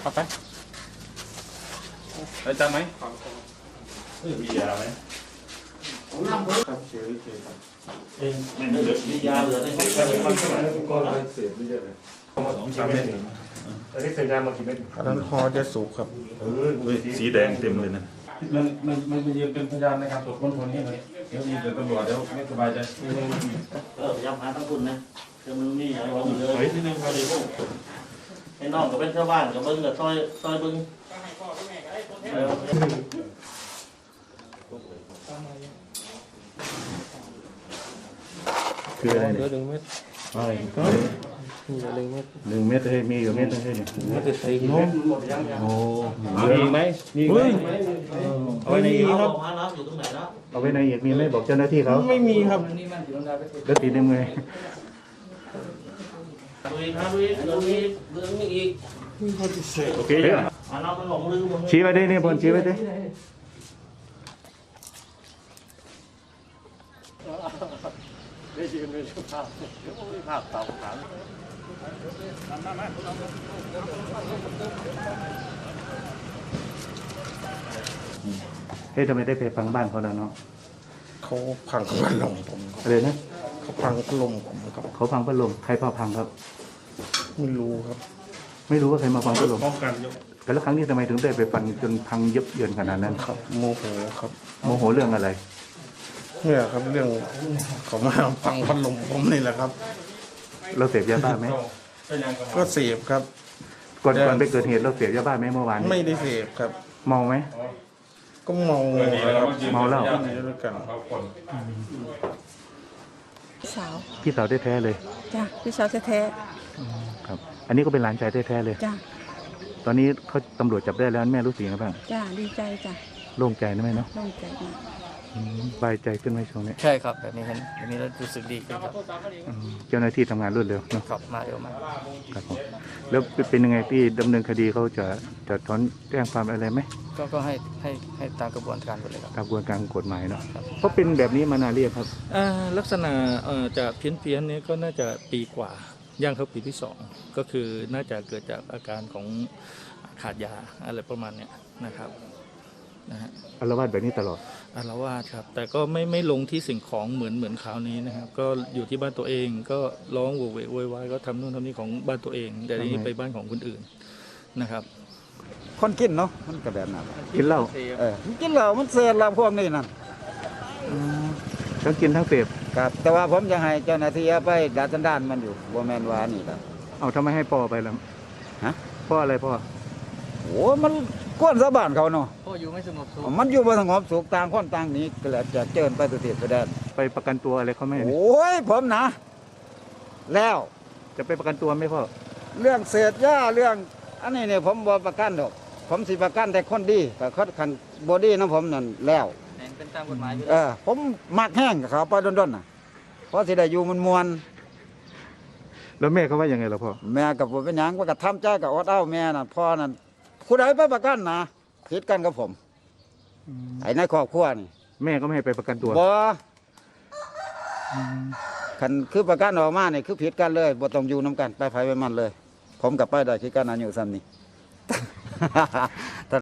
เอาไปไปจำไหมเออมียาไหมครับเฉยเฉยครับเองไม่เหลือมียาเหลือได้ไหมก็ร้อยเศษไม่ใช่เลยสองสามเม็ดอันนี้เศษยามากี่เม็ดอันนั้นคอจะสุกครับเออเฮ้ยสีแดงเต็มเลยนะ มันมันมันมันยืนเป็นพยานในการตรวจค้นคนนี้เลยเดี๋ยวมีเดี๋ยวตำรวจเดี๋ยวไม่สบายใจเออพยายามหาทั้งคุณนะเดี๋ยวมันมีอะไรวะมันเลเฮ้ยยนิดนึงครับไอ้น้องก็เป็นชาวบ้านกับเบิ้งกับซอยซอยเบิ้งเออคืออะไรเหลืเนี่อยหนึ่งเม็ดอะไรเหลือหนึ่งเม็ดหนึ่งเม็ดเฮ้ยมีอยู่เม็ดนึงเฮ้ยเนี่ยเม็ดจะใส่นมโอ้มีอีกไหมมีอีกไหมเอาไว้ในอีกเอาครับหาน้ำอยู่ตรงไหนนะเอาไว้ในอีกมีไหมบอกเจ้าหน้าที่เขาไม่มีครับแล้วตีนึงไงดูอีกนะดูอีกดูอีกเรื่องนี้อีกโอเคยังหาน้ำมันหลงลืมมันชี้ไว้ดินี่บนชี้ไว้ดิได้ยืนเป็นภาพภาพเต่าขาง เฮ้ยทำไมได้ไปฟังบ้านเขาแล้วเนาะเขาพังพัดลมผมครับอะไรนะเขาพังพัดลมผมครับเขาพังพัดลมใครพาพังครับ ไม่รู้ครับ ไม่รู้ว่าใครมาพังพัดลมป้องกันยกแล้วครั้งนี้ทำไมถึงได้ไปฟันจนพังยับเยินขนาดนั้นครับ โมโหครับ โมโหเรื่องอะไรเนี่ยครับเรื่องเขามาพังพัดลมผมนี่แหละครับ เราเสพยาบ้าไหมก็เสพครับ ก่อนก่อนไปเกิดเหตุเราเสพยาบ้าไหมเมื่อวานไม่นี้ได้เสพครับ เมาไหมก็เมาครับเมาเหล้าด้วยกันพี่สาวพี่สาวแท้ๆเลยจ้ะพี่สาวแท้ครับ อันนี้ก็เป็นหลานชายแท้ๆเลยๆจ้ะตอนนี้เขาตำรวจจับได้แล้วแม่รู้สึกยังไงบ้างจ้ะดีใจจ้ะโล่งใจนะแม่เนาะโล่งใจมาก อืมสบายใจขึ้นไหมช่วงนี้ใช่ครับ แบบนี้เห็นแบบนี้แล้วรู้สึกดีขึ้นครับอืมเจ้าหน้าที่ทำงานรวดเร็วเนาะครับมาเร็วมากครับผมแล้วเป็นยังไงที่ดำเนินคดีเขาจะจะถอนแจ้งความอะไรไหมก็ก็ให้ให้ให้ตามกระบวนการไปเลยครับตามกระบวนการกฎหมายเนาะเพราะเป็นแบบนี้มานานเรียงครับ อ่าลักษณะเอ่อจะเพี้ยนเพี้ยนๆนี้ก็น่าจะปีกว่าย่างเข้าปีที่สองก็คือน่าจะเกิดจากอาการของขาดยาอะไรประมาณเนี้ยนะครับ นะฮะอารวาสแบบนี้ตลอดอารวาสครับ แต่ก็ไม่ไม่ลงที่สิ่งของเหมือนเหมือนคราวนี้นะครับ ก็อยู่ที่บ้านตัวเองก็ร้องโวกเวกโวยวายก็ทำนู่นทำนี่ของบ้านตัวเอง แต่ทีนี้ไปบ้านของคนอื่นนะครับคนกินเนาะมันก็แบบนั้นกินเหล้าเออมันกินเหล้ามันเสียเราพวกนี้นั่นทั้งกินทั้งเสพครับ แต่ว่าผมจะให้เจ้าหน้าที่เอาไปดัดสันดานมันอยู่บ่แม่นว่านี่ครับเอาทำไมให้พ่อไปล่ะฮะ พ่ออะไรพ่อโอ้มัน กวนชาวบ้านเขาเนาะพ่ออยู่ไม่สงบสุขมันอยู่บ่สงบสุขต่างคนต่างหนี้ก็แล้วจะเจิญไปตุเทศไปแดนไปประกันตัวอะไรเขาไหม่โอ้ยผมนะ แล้วจะไปประกันตัวไหมพ่อเรื่องเศษหญ้าเรื่องอันนี้เนี่ยผมบ่ประกันดอก ผมสิประกันแต่คนดีแต่คนคันบ่ดีนะผมนั่นแล้วเป็นตามกฎหมายอยู่เอแล้วอผมมักแห้งกับเขาไปด้นๆน่ะเพราะสิได้อยู่มันมวนแล้วแม่เขาว่ายังไงล่ะพ่อแม่กับผมเป็นหยังว่ากับทำใจกับอดเอาแม่น่ะพ่อนั่น ผู้ใดไปประกันนะผิดกันกับผมไอ้ในครอบครัวนี่แม่ก็ไม่ให้ไปประกันตัวบ่คันคือประกันออกมานี่คือผิดกันเลยบ่ต้องอยู่นํกันไปไผไปมันเลย ผมกับไปได้คือกันอายุซ้ำนี่